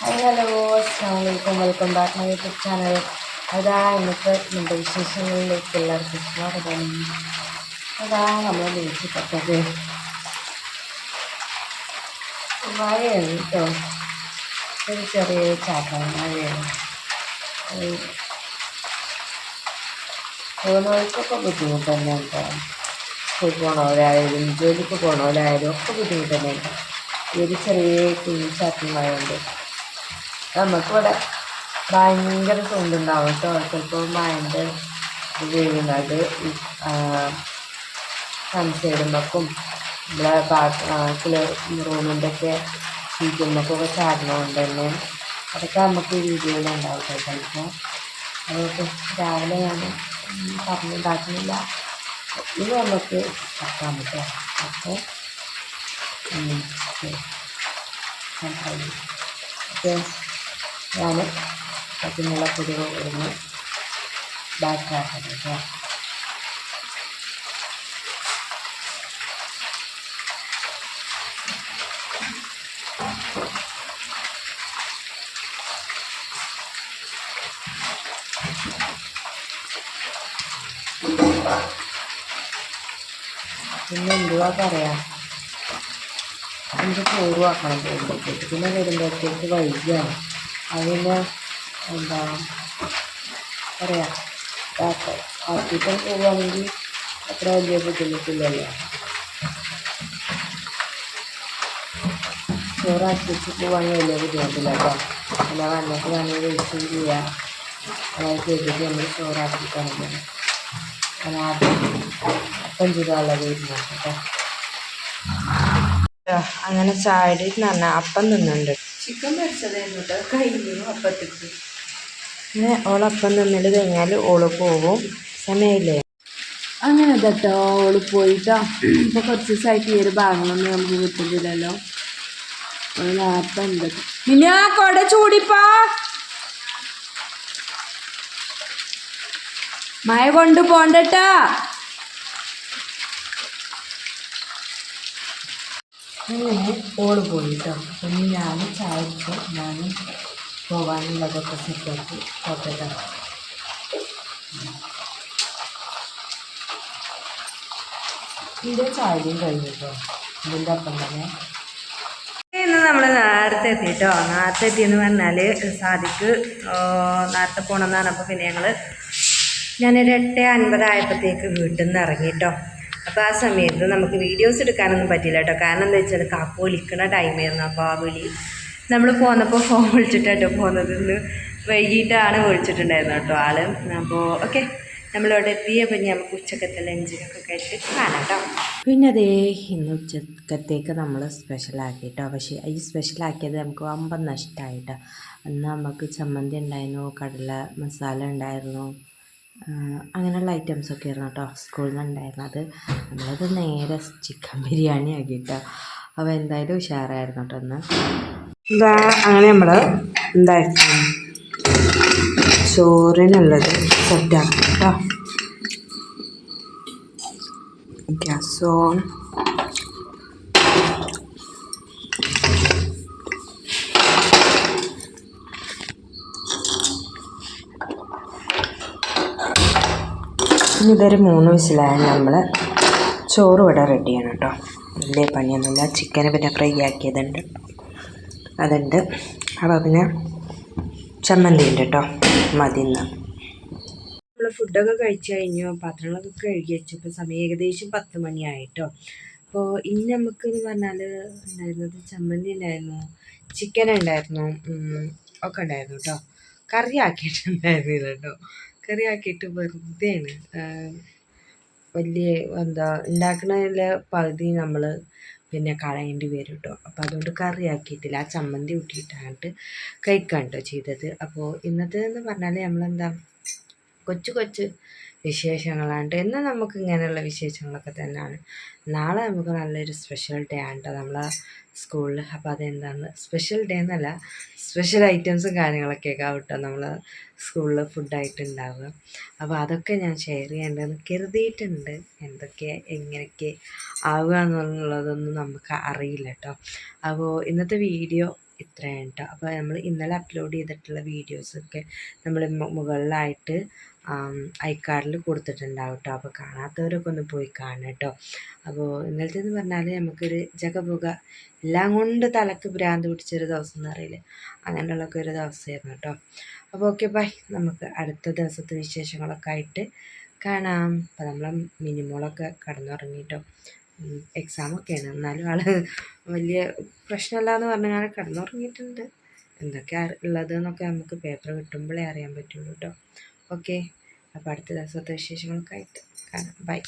Hi hello അസ്സാം വലൈക്കും welcome back my YouTube channel അതാ ഇന്നത്തെ നമ്മുടെ വിശേഷങ്ങളിലേക്ക് എല്ലാവർക്കും സ്വാഗതം. അതാ നമ്മൾ വിളിച്ചിട്ടത് മഴയാണ് കേട്ടോ ഒരു ചെറിയ ചാട്ടം മഴയാണ്. പോകുന്നവർക്കൊക്കെ ബുദ്ധിമുട്ട് തന്നെ കേട്ടോ സ്കൂൾ പോണവരായാലും ജോലിക്ക് പോണവരായാലും ഒക്കെ ബുദ്ധിമുട്ട് തന്നെ ഉണ്ട് ഈ ഒരു ചെറിയ കുഞ്ഞു ചാറ്റൽ മഴയുണ്ട് നമുക്കിവിടെ ഭയങ്കര ചൂണ്ടുണ്ടാവും കേട്ടോ ചിലപ്പോൾ മഴന്റെ ഈ സൺസൈഡുമ്പക്കും ഇവിടെ ബാക്കിലെ റൂമിന്റെ ഒക്കെ സീറ്റുമ്പൊക്കെ ചാടണമുണ്ട് തന്നെ അതൊക്കെ നമുക്ക് ഈ വീഡിയോയിലുണ്ടാവും കേട്ടോ ചിലപ്പോൾ അതൊക്കെ രാവിലെ ഞാൻ പറഞ്ഞുണ്ടാക്കുന്നില്ല. ഇത് നമുക്ക് വെക്കാൻ പറ്റും അപ്പോൾ ഓക്കെ. ഞാൻ പച്ചമുള പൊടികൾ ഇടുന്നു. ബാക്കാക്കണം കേട്ടോ പിന്നെ എന്തുവാ പറയാ? എനിക്ക് ചോറ് ആക്കണം പോകുമ്പോഴത്തേക്ക് പിന്നെ വരുമ്പോഴത്തേക്ക് വൈകിയാണ്. അതിന് എന്താ പറയാ ഹോസ്പിറ്റൽ പോവുകയാണെങ്കിൽ അത്ര വലിയ ബുദ്ധിമുട്ടില്ലല്ലോ. ചോറാക്കിയിട്ട് പോവുകയാണെങ്കിൽ വലിയ ബുദ്ധിമുട്ടില്ല കേട്ടോ. പിന്നെ വന്നിട്ട് വേണമെങ്കിൽ വെയിറ്റ് ചെയ്യുക അതായത് ചെയ്തിട്ട് നമ്മൾ ചോറ് ആദ്യം അപ്പം ചൂടാനുള്ളത് വരുന്നു കേട്ടോ. അങ്ങനെ ചായയുടെ എന്ന് പറഞ്ഞാൽ അപ്പം തിന്നുന്നുണ്ട്. ചിക്കൻ പൊരിച്ചതായിരുന്നു കേട്ടോ. കഴിഞ്ഞു അപ്പത്തേക്ക് പിന്നെ ഓളപ്പം തിന്നിട്ട് കഴിഞ്ഞാൽ ഓൾ പോകും സമയമില്ലേ? അങ്ങനെ കേട്ടോ. ഓൾ പോയിട്ടോ ഇപ്പൊ കുറച്ച് ദിവസമായിട്ട് ഈ ഒരു ഭാഗങ്ങളൊന്നും നമുക്ക് കിട്ടുന്നില്ലല്ലോ. നേരത്തെ ഉണ്ട്. പിന്നെ ആ കൊട ചൂടിപ്പാ. മഴ കൊണ്ട് പോണ്ടട്ടാ. അങ്ങനെ ഓൾ പോയിട്ടോ. അപ്പം ഞാൻ ചായ വെച്ചു ഞാൻ പോകാനുള്ളതൊക്കെ സെറ്റാക്കി ഓക്കെ ഇതിന്റെ ചായയും കഴിഞ്ഞിട്ടോ. ഇതിന്റെ അപ്പം തന്നെ. ഇന്ന് നമ്മൾ നേരത്തെ എത്തിയിട്ടോ നേരത്തെ എത്തിയെന്ന് പറഞ്ഞാൽ സാദിക്ക് നേരത്തെ പോകണമെന്നാണ് അപ്പോൾ പിന്നെ ഞങ്ങൾ ഞാനൊരു എട്ട് അൻപതായപ്പോഴത്തേക്ക് വീട്ടിൽ നിന്ന് ഇറങ്ങിട്ടോ. അപ്പോൾ ആ സമയത്ത് നമുക്ക് വീഡിയോസ് എടുക്കാനൊന്നും പറ്റില്ല കേട്ടോ. കാരണം എന്താ വെച്ചാൽ കാക്കു വിളിക്കുന്ന ടൈമായിരുന്നു അപ്പോൾ ആ വിളി നമ്മൾ പോന്നപ്പോൾ ഫോൺ വിളിച്ചിട്ടോ പോകുന്നത് ഇന്ന് വൈകിട്ടാണ് വിളിച്ചിട്ടുണ്ടായിരുന്നു കേട്ടോ ആൾ. അപ്പോൾ ഓക്കെ നമ്മളവിടെ എത്തിയപ്പോൾ ഇനി നമുക്ക് ഉച്ചക്കത്തെ ലഞ്ചിനൊക്കെ കഴിച്ചിട്ട് കാണാം കേട്ടോ പിന്നെ അതേ ഇന്ന് ഉച്ചക്കത്തേക്ക് നമ്മൾ സ്പെഷ്യലാക്കിയിട്ടോ പക്ഷേ ഈ സ്പെഷ്യലാക്കിയത് നമുക്ക് വമ്പൻ നഷ്ടമായിട്ടോ അന്ന് നമുക്ക് ചമ്മന്തി ഉണ്ടായിരുന്നു കടല മസാല ഉണ്ടായിരുന്നു. അങ്ങനെയുള്ള ഐറ്റംസൊക്കെ ആയിരുന്നു കേട്ടോ സ്കൂളിൽ നിന്ന് ഉണ്ടായിരുന്നത്. നമ്മളത് നേരെ ചിക്കൻ ബിരിയാണി ആക്കിയിട്ടോ. അപ്പോൾ എന്തായാലും ഉഷാറായിരുന്നു കേട്ടോ ഒന്ന് എന്താ അങ്ങനെ നമ്മൾ എന്തായിരുന്നു ചോറിനുള്ളത് സെറ്റാക്കാം കേട്ടോ. ഗ്യാസ് ഓൺ ഇതൊരു മൂന്ന് വിസിലായ നമ്മൾ ചോറ് ഇവിടെ റെഡി ചെയ്യണം കേട്ടോ വലിയ പണിയൊന്നുമില്ല. ചിക്കന് പിന്നെ ഫ്രൈ ആക്കിയതുണ്ട്. അതുണ്ട്. അപ്പോൾ പിന്നെ ചമ്മന്തി ഉണ്ട് കേട്ടോ മതി ഇന്ന് നമ്മൾ ഫുഡൊക്കെ കഴിച്ച് കഴിഞ്ഞു. പാത്രങ്ങളൊക്കെ കഴുകി വെച്ചപ്പോൾ സമയം ഏകദേശം പത്ത് മണിയായിട്ടോ. അപ്പോൾ ഇനി നമുക്ക് എന്ന് പറഞ്ഞാൽ ഉണ്ടായിരുന്നത് ചമ്മന്തി ഉണ്ടായിരുന്നു. ചിക്കൻ ഉണ്ടായിരുന്നു. ഒക്കെ ഉണ്ടായിരുന്നു കേട്ടോ കറി ആക്കിയിട്ടുണ്ടായിരുന്നില്ല കേട്ടോ കറി ആക്കിയിട്ട് വെറുതെയാണ് വലിയ എന്താ ഉണ്ടാക്കണതിലെ പകുതി നമ്മൾ പിന്നെ കളയേണ്ടി വരും കേട്ടോ അപ്പോൾ അതുകൊണ്ട് കറി ആക്കിയിട്ടില്ല. ആ ചമ്മന്തി കൂട്ടിയിട്ടാണ് കഴിക്കാൻ കേട്ടോ ചെയ്തത്. അപ്പോൾ ഇന്നത്തെ എന്ന് പറഞ്ഞാൽ നമ്മളെന്താ കൊച്ചു കൊച്ചു വിശേഷങ്ങളാണ് ഇന്ന് നമുക്ക് ഇങ്ങനെയുള്ള വിശേഷങ്ങളൊക്കെ തന്നെയാണ്. നാളെ നമുക്ക് നല്ലൊരു സ്പെഷ്യൽ ഡേ ആണ് കേട്ടോ നമ്മളെ സ്കൂളിൽ അപ്പോൾ അതെന്താണ്? സ്പെഷ്യൽ ഡേ എന്നല്ല സ്പെഷ്യൽ ഐറ്റംസും കാര്യങ്ങളൊക്കെ ആവും കേട്ടോ നമ്മൾ സ്കൂളിൽ ഫുഡായിട്ട് ഉണ്ടാവുക അപ്പോൾ അതൊക്കെ ഞാൻ ഷെയർ ചെയ്യേണ്ടതെന്ന് കരുതിയിട്ടുണ്ട്. എന്തൊക്കെ എങ്ങനെയൊക്കെ ആവുക എന്നുള്ളതൊന്നും നമുക്ക് അറിയില്ല കേട്ടോ അപ്പോൾ ഇന്നത്തെ വീഡിയോ ഇത്രയാണ് കേട്ടോ അപ്പോൾ നമ്മൾ ഇന്നലെ അപ്ലോഡ് ചെയ്തിട്ടുള്ള വീഡിയോസൊക്കെ നമ്മൾ മുകളിലായിട്ട് ഐക്കാർഡിൽ കൊടുത്തിട്ടുണ്ടാവും കേട്ടോ അപ്പോൾ കാണാത്തവരൊക്കെ ഒന്ന് പോയി കാണണം കേട്ടോ. അപ്പോൾ ഇന്നലത്തേന്ന് പറഞ്ഞാൽ നമുക്കൊരു ജഗപുക എല്ലാം കൊണ്ട് തലക്ക് ഭ്രാന്ത് പിടിച്ചൊരു ദിവസം എന്ന് അറിയില്ല അങ്ങനെയുള്ളൊക്കെ ഒരു ദിവസമായിരുന്നു കേട്ടോ. അപ്പോൾ ഓക്കെ ബൈ നമുക്ക് അടുത്ത ദിവസത്തെ വിശേഷങ്ങളൊക്കെ ആയിട്ട് കാണാം. അപ്പോൾ നമ്മളെ മിനിമോളൊക്കെ കടന്നുറങ്ങിയിട്ടോ എക്സാമൊക്കെയാണ് എന്നാലും ആൾ വലിയ പ്രശ്നമല്ല എന്ന് പറഞ്ഞാൽ കടന്നുറങ്ങിയിട്ടുണ്ട്. എന്തൊക്കെയാണ് ഉള്ളത് എന്നൊക്കെ നമുക്ക് പേപ്പർ കിട്ടുമ്പോഴേ അറിയാൻ പറ്റുള്ളൂ കേട്ടോ. ഓക്കെ. അപ്പോൾ അടുത്ത ദിവസത്തെ വിശേഷങ്ങൾക്കായിട്ട് കാണാം. ബൈ.